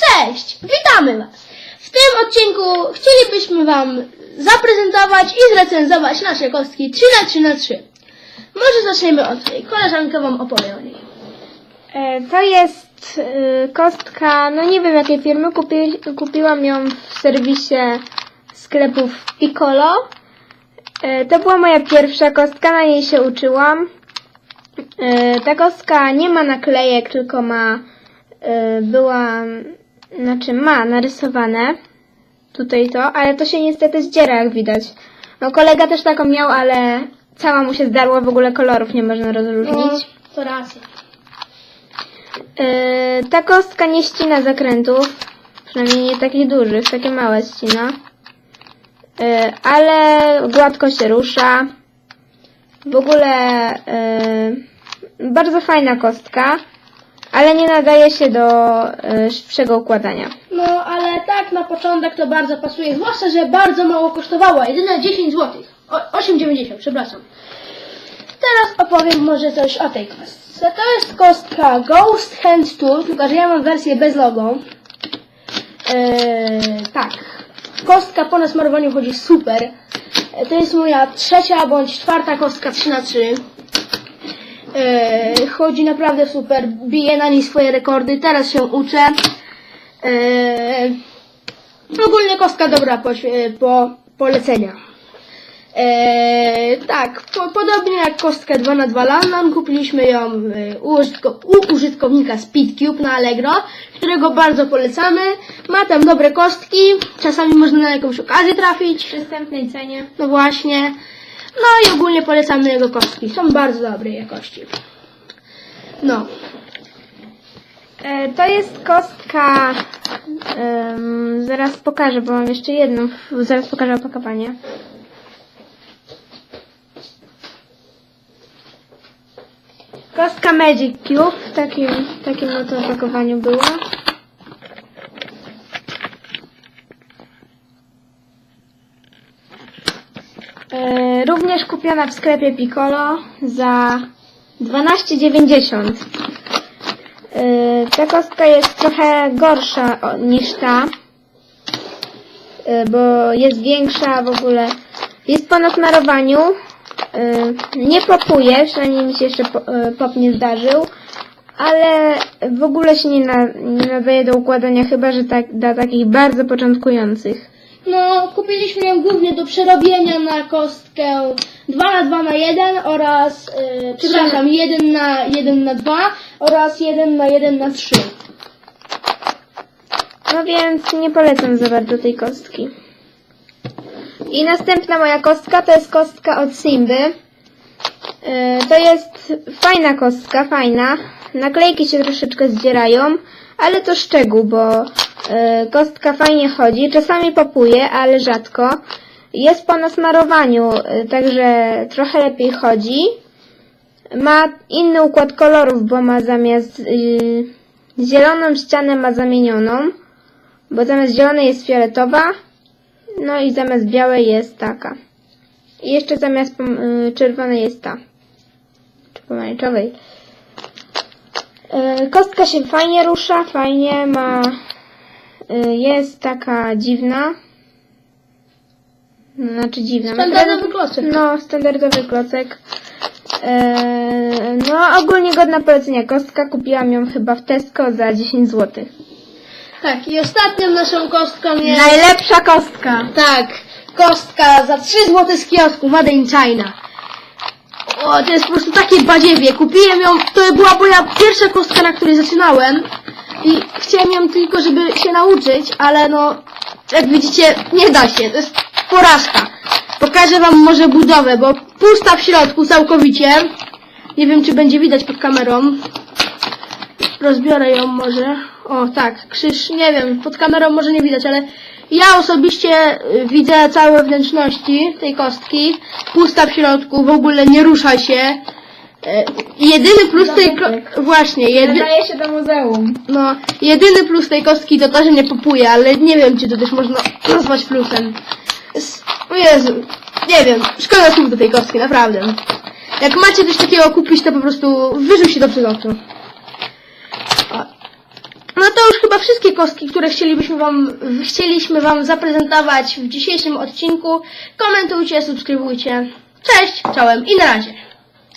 Cześć! Witamy Was! W tym odcinku chcielibyśmy Wam zaprezentować i zrecenzować nasze kostki 3 na 3 na 3 Może zaczniemy od tej. Koleżanka Wam opowie o niej. E, To jest e, kostka, no nie wiem jakiej firmy, kupi, kupiłam ją w serwisie sklepów Piccolo. E, To była moja pierwsza kostka, na niej się uczyłam. Ta kostka nie ma naklejek, tylko ma, była, znaczy ma narysowane tutaj to, ale to się niestety zdziera jak widać. No kolega też taką miał, ale cała mu się zdarła, w ogóle kolorów nie można rozróżnić. to racja. Yy, ta kostka nie ścina zakrętów, przynajmniej nie takich dużych, takie małe ścina. Yy, ale gładko się rusza. W ogóle yy, bardzo fajna kostka, ale nie nadaje się do yy, szybszego układania. No, ale tak na początek to bardzo pasuje, zwłaszcza, że bardzo mało kosztowała, jedyne 10 zł. O- 8,90, przepraszam. Teraz opowiem może coś o tej kostce. To jest kostka Ghost Hand Tool, tylko że ja mam wersję bez logo. Eee, tak. Kostka po nasmarowaniu chodzi super. E, To jest moja trzecia bądź czwarta kostka 3 na 3 Eee, chodzi naprawdę super. Bije na niej swoje rekordy. Teraz się uczę. Eee, ogólnie kostka dobra po, po polecenia. Eee, tak, po, podobnie jak kostkę 2 na 2 Landman, kupiliśmy ją e, u, użytko, u użytkownika Speedcube na Allegro, którego bardzo polecamy. Ma tam dobre kostki, czasami można na jakąś okazję trafić. W przystępnej cenie. No właśnie. No i ogólnie polecamy jego kostki. Są bardzo dobrej jakości. No. E, To jest kostka. em, zaraz pokażę, bo mam jeszcze jedną. Zaraz pokażę opakowanie. Kostka Magic Cube. W takim, takim oto opakowaniu była. E, również kupiona w sklepie Piccolo za 12,90. Yy, Ta kostka jest trochę gorsza niż ta, yy, bo jest większa w ogóle. Jest po nasmarowaniu. Nie popuje, przynajmniej mi się jeszcze po- pop nie zdarzył, ale w ogóle się nie, na, nie nadaje do układania, chyba że tak, dla takich bardzo początkujących. No, kupiliśmy ją głównie do przerobienia na kostkę 2 na 2 na 1 oraz, e, przepraszam, 1 na 1 na 2 oraz 1 na 1 na 3. No więc nie polecam za bardzo tej kostki. I następna moja kostka to jest kostka od Simby. Yy, To jest fajna kostka, fajna. Naklejki się troszeczkę zdzierają, ale to szczegół, bo yy, kostka fajnie chodzi. Czasami popuje, ale rzadko. Jest po nasmarowaniu, yy, także trochę lepiej chodzi. Ma inny układ kolorów, bo ma zamiast yy, zieloną ścianę ma zamienioną bo zamiast zielonej jest fioletowa, no i zamiast białej jest taka. I jeszcze zamiast pom- y, czerwonej jest ta. Czy pomarańczowej. Y, Kostka się fajnie rusza, fajnie ma... y, Jest taka dziwna. Znaczy dziwna. Standardowy klocek. No, standardowy klocek. Eee, no, ogólnie godna polecenia kostka. Kupiłam ją chyba w Tesco za 10 zł. Tak, i ostatnią naszą kostką jest... Najlepsza kostka. Tak, kostka za 3 zł z kiosku Made in China. O, to jest po prostu takie badziewie. Kupiłem ją, to była moja pierwsza kostka, na której zaczynałem. I chciałem ją tylko, żeby się nauczyć, ale no, jak widzicie, nie da się. To jest porażka. Pokażę wam może budowę, bo pusta w środku całkowicie. Nie wiem, czy będzie widać pod kamerą. Rozbiorę ją może. O, tak, krzyż, nie wiem, pod kamerą może nie widać, ale ja osobiście y, widzę całe wnętrzności tej kostki. Pusta w środku, w ogóle nie rusza się. E, Jedyny plus tej ko- właśnie, jedy, Nadaje się do muzeum. no, jedyny plus tej kostki to to, że nie popuje, ale nie wiem, czy to też można nazwać plusem. S- O Jezu, nie wiem, szkoda słów do tej kostki, naprawdę. Jak macie coś takiego kupić, to po prostu wyrzuć się do przodu. O. No to już chyba wszystkie kostki, które chcielibyśmy wam, chcieliśmy wam zaprezentować w dzisiejszym odcinku. Komentujcie, subskrybujcie. Cześć, czołem i na razie.